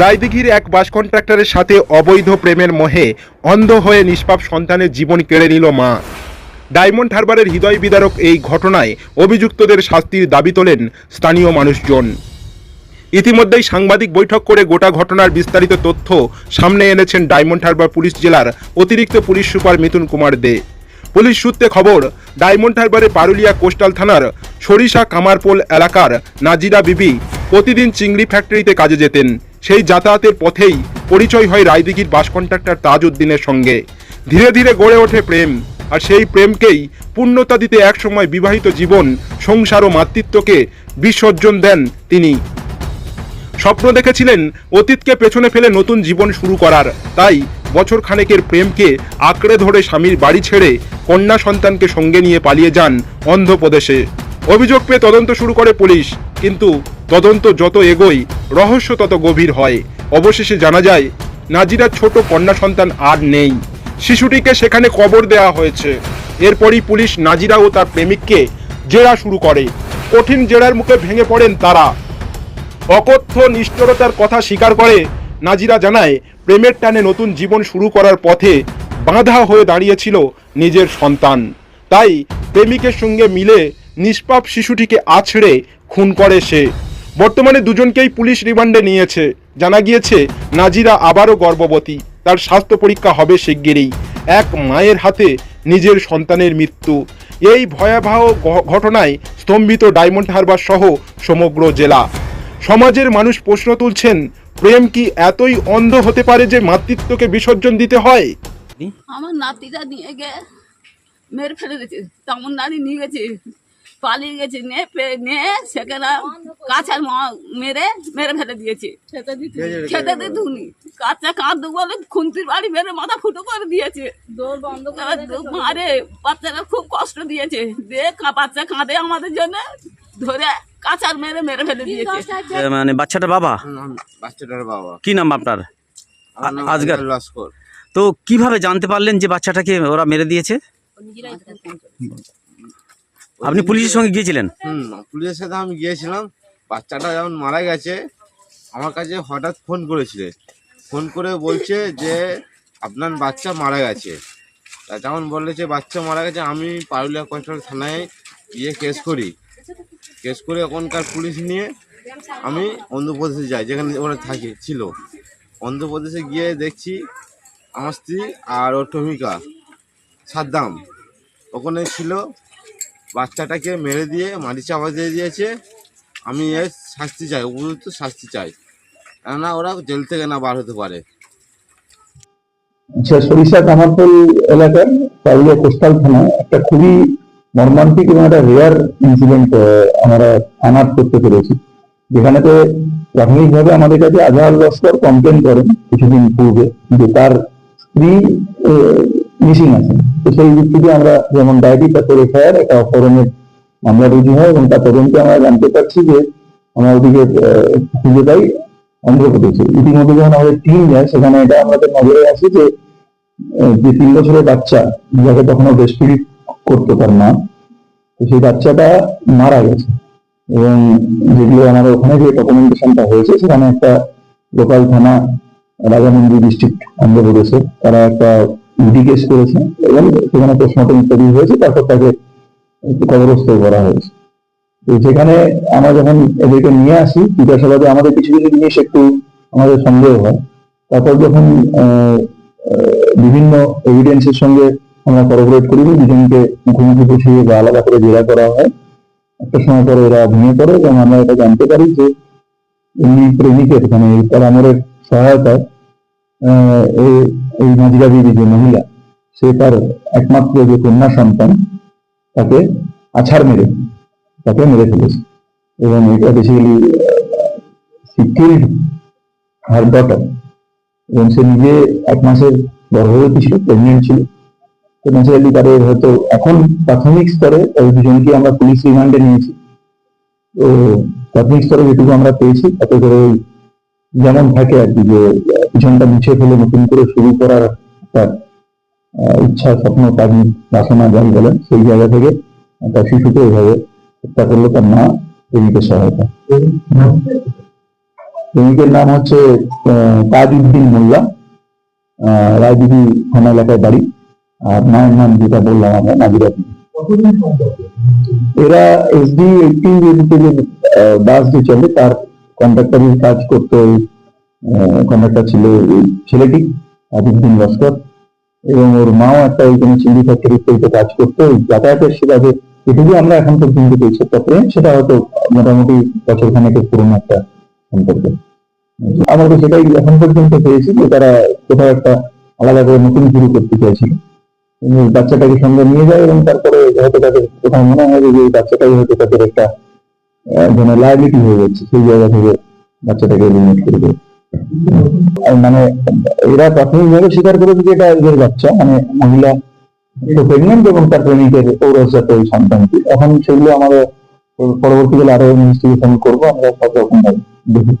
রায়দিঘির এক বাস কন্ট্রাক্টরের সাথে অবৈধ প্রেমের মোহে অন্ধ হয়ে নিষ্পাপ সন্তানের জীবন কেড়ে নিল মা। ডায়মন্ড হারবারের হৃদয় বিদারক এই ঘটনায় অভিযুক্তদের শাস্তির দাবি তোলেন স্থানীয় মানুষজন। ইতিমধ্যেই সাংবাদিক বৈঠক করে গোটা ঘটনার বিস্তারিত তথ্য সামনে এনেছেন ডায়মন্ড হারবার পুলিশ জেলার অতিরিক্ত police super Mithun Kumar Dey. Police সূত্রে খবর, ডায়মন্ড হারবারে পারুলিয়া কোস্টাল থানার সরিষা কামারপোল এলাকার নাজিরা বিবি প্রতিদিন চিংড়ি ফ্যাক্টরিতে কাজে যেতেন। সেই যাতায়াতের পথেই পরিচয় হয় রায়দিঘির বাস কন্ট্রাক্টর তাজউদ্দিনের সঙ্গে। ধীরে ধীরে গড়ে ওঠে প্রেম, আর সেই প্রেমকেই পূর্ণতা দিতে একসময় বিবাহিত জীবন, সংসার ও মাতৃত্বকে বিসর্জন দেন তিনি। স্বপ্ন দেখেছিলেন অতীতকে পেছনে ফেলে নতুন জীবন শুরু করার, তাই বছর খানেকের প্রেমকে আঁকড়ে ধরে স্বামীর বাড়ি ছেড়ে কন্যা সন্তানকে সঙ্গে নিয়ে পালিয়ে যান অন্ধ্রপ্রদেশে। অভিযোগ পেয়ে তদন্ত শুরু করে পুলিশ, কিন্তু তদন্ত যত এগোয় রহস্য তত গভীর হয়। অবশেষে জানা যায়, নাজিরার ছোট কন্যা সন্তান আর নেই। শিশুটিকে সেখানে কবর দেওয়া হয়েছে। এরপরই পুলিশ নাজিরা ও তার প্রেমিককে জেরা শুরু করে। কঠিন জেরার মুখে ভেঙে পড়েন তারা। অকথ্য নিষ্ঠুরতার কথা স্বীকার করে নাজিরা জানায়, প্রেমের টানে নতুন জীবন শুরু করার পথে বাঁধা হয়ে দাঁড়িয়েছিল নিজের সন্তান। তাই প্রেমিকের সঙ্গে মিলে নিষ্পাপ শিশুটিকে আছড়ে খুন করে সে। বর্তমানে দুজনকেই পুলিশ রিমান্ডে নিয়েছে। জানা গিয়েছে, নাজিরা আবারও গর্ভবতী। তার স্বাস্থ্য পরীক্ষা হবে শিগগিরই। এক মায়ের হাতে নিজের সন্তানের মৃত্যু। এই ভয়াবহ ঘটনায় স্তম্ভিত ডায়মন্ড হারবার সহ সমগ্র জেলা। সমাজের মানুষ প্রশ্ন তুলছেন, প্রেম কি এতই অন্ধ হতে পারে যে মাতৃত্বকে বিসর্জন দিতে হয়? আমার নাতিটা নিয়ে গে মেরে ফেলে দিয়েছে। তামিলনাড়ু নিয়ে গেছে। পালিয়ে গেছে নে পে- নে সেখানে কাছার মা- মেরে মেরে ফেলে দিয়েছে। খেতে দিত উনি কাঁচা কাঁদ বলে খুন্তির বাড়ি মেরে মাথা ফুটো করে দিয়েছে। মারে বাচ্চারা খুব কষ্ট দিয়েছে। দে কা- বাচ্চা কাঁদে আমাদের জন্য ধরে কাঁচার মেরে মেরে ফেলে দিয়েছে। মানে বাচ্চাটা বাবা? বাচ্চাটার বাবা। কি নাম আপনার? আজগার? আজগার লস্কর তো কীভাবে জানতে পারলেন যে বাচ্চাটাকে ওরা মেরে দিয়েছে? আপনি পুলিশের সঙ্গে গিয়েছিলেন? হুম, পুলিশের সাথে আমি গিয়েছিলাম। বাচ্চাটা যখন মারা গেছে, আমার কাছে হঠাৎ ফোন করেছিল। ফোন করে বলছে যে, আপনার বাচ্চা মারা গেছে। তা যখন বললে যে, বাচ্চা মারা গেছে, আমি পারুলিয়া কন্ট্রোল থানায় গিয়ে কেস করি। কেস করে ওখানকার পুলিশ নিয়ে আমি অন্ধ্রপ্রদেশে যাই, যেখানে ওরা থাকে, ছিল। অন্ধ্রপ্রদেশে গিয়ে দেখছি আমার স্ত্রী আর ওর টমিকা, সাদ্দাম। ওখানে ছিল বাচ্চাটাকে মেরে দিয়ে, মাটি চাপা দিয়ে দিয়েছে। আমি এর শাস্তি চাই, উপযুক্ত শাস্তি চাই। কেননা ওরা জেল থেকে না বার হতে পারে। আচ্ছা সরিষা কামারপোল এলাকার পারুলিয়া কোস্টাল থানায় একটা খুবই মর্মান্তিক এবং একটা রেয়ার ইনসিডেন্ট আমরা আনাট করতে পেরেছি। যেখানেতে প্রাথমিকভাবে আমাদের কাছে আজহার লস্কর কমপ্লেন করেন কিছুদিন পূর্বে যে তার স্ত্রী মিসিং আছে। তো সেই ভিত্তিতে আমরা যেমন ডায়েরি তারপর এফআইআর একটা অপহরণের মামলা রুজু হয় এবং তার তদন্তে আমরা জানতে পারছি যে আমরা ওদিকে খুঁজে পাই অন্ধ্রপ্রদেশে। ইতিমধ্যে যখন আমাদের টিম যায়, সেখানে এটা আমাদের নজরে আসে যে যে তিন বছরের বাচ্চা, যাকে তখনও ব্রেস্টফিড করতো তার মা তো সেই বাচ্চাটা মারা গেছে। এবং যেগুলো আমাদের ওখানে যে ডকুমেন্টেশনটা হয়েছে, সেখানে একটা লোকাল থানা রাজামন্দি ডিস্ট্রিক্ট অন্ধ্রপ্রদেশে, তারা একটা কেস করেছে এবং সেখানে পোস্টমর্টম ইত্যাদি হয়েছে, তারপর তাকে কবরস্থ করা হয়েছে। তো যেখানে আমরা যখন এদেরকে নিয়ে আসি, জিজ্ঞাসাবাদে আমাদের কিছু কিছু জিনিস একটু আমাদের সন্দেহ হয়। তারপর যখন বিভিন্ন এভিডেন্সের সঙ্গে আমরা করোবরেট করি দুজনকে মুখোমুখি বসিয়ে বা আলাদা করে জেরা করা হয়, একটা সময় পরে এরা ভেঙে পড়ে এবং আমরা এটা জানতে পারি যে এমনি প্রেমিকের মানে আমরের সহায়তায় এই- নাজিরা বিবি যে মহিলা, সে তার একমাত্র যে কন্যা সন্তান, তাকে আছাড় মেরে, তাকে মেরে ফেলেছে। এবং এটা বেসিক্যালি সিকিউরিড হার ডটার এবং সে নিজে এক মাসের গর্ভবতী ছিল প্রেগনেন্ট ছিল। তো ন্যাচারালি তাদের হয়তো এখন প্রাথমিক স্তরে ওই দুজনকে আমরা পুলিশ রিমান্ডে নিয়েছি। তো প্রাথমিক স্তরে যেটুকু আমরা পেয়েছি, তাতে করে ওই যেমন থাকে আর কি যে, পিছনটা মুছে ফেলে নতুন করে শুরু করার একটা ইচ্ছা, স্বপ্ন কাজী বাসনা যাই বলেন, সেই জায়গা থেকে তার শিশুকে এভাবে হত্যা করল তার মা প্রেমিকের সহায়তা। প্রেমিকের নাম হচ্ছে তাজউদ্দিন মোল্লা রায়দিঘি থানা এলাকায় বাড়ি। আর মায়ের নাম যেটা বললাম আমরা, নাজিরা এরা এসডি এইটিন বাস যে চলে, তার কন্ট্রাক্টরের কাজ করতো ওই কন্ট্রাক্টর ছিল এই ছেলেটি তাজউদ্দিন লস্কর। এবং ওর মাও একটা ওইখানে চিংড়ি ফ্যাক্টরিতে কাজ করতো, ওই যাতায়াতের সেভাবে। এটুকু আমরা এখন পর্যন্ত পেয়েছি। প্রেম সেটা হয়তো মোটামুটি বছর খানেকের পুরনো একটা সম্পর্ক। আমরা তো সেটাই এখন পর্যন্ত পেয়েছি যে তারা কোথাও একটা আলাদা করে নতুন শুরু করতে চাইছিল। বাচ্চাটাকে সঙ্গে নিয়ে যায় এবং তারপরে হয়তো তাদের কোথাও মনে হয় যে বাচ্চাটাই হয়তো তাদের একটা যেন লাইবিলিটি হয়ে যাচ্ছে, সেই জায়গা থেকে বাচ্চাটাকে করে দেবে। মানে এরা প্রাথমিকভাবে স্বীকার করে যে এটা বাচ্চা মানে মহিলা প্রেগনেন্ট এবং তার প্রেমিকের ঔরসাতে ওই সন্তানটি। এখন সেগুলো আমাদের পরবর্তীকালে আরও ইনভেস্টিগেশন করব, আমরা সব রকম দেখি।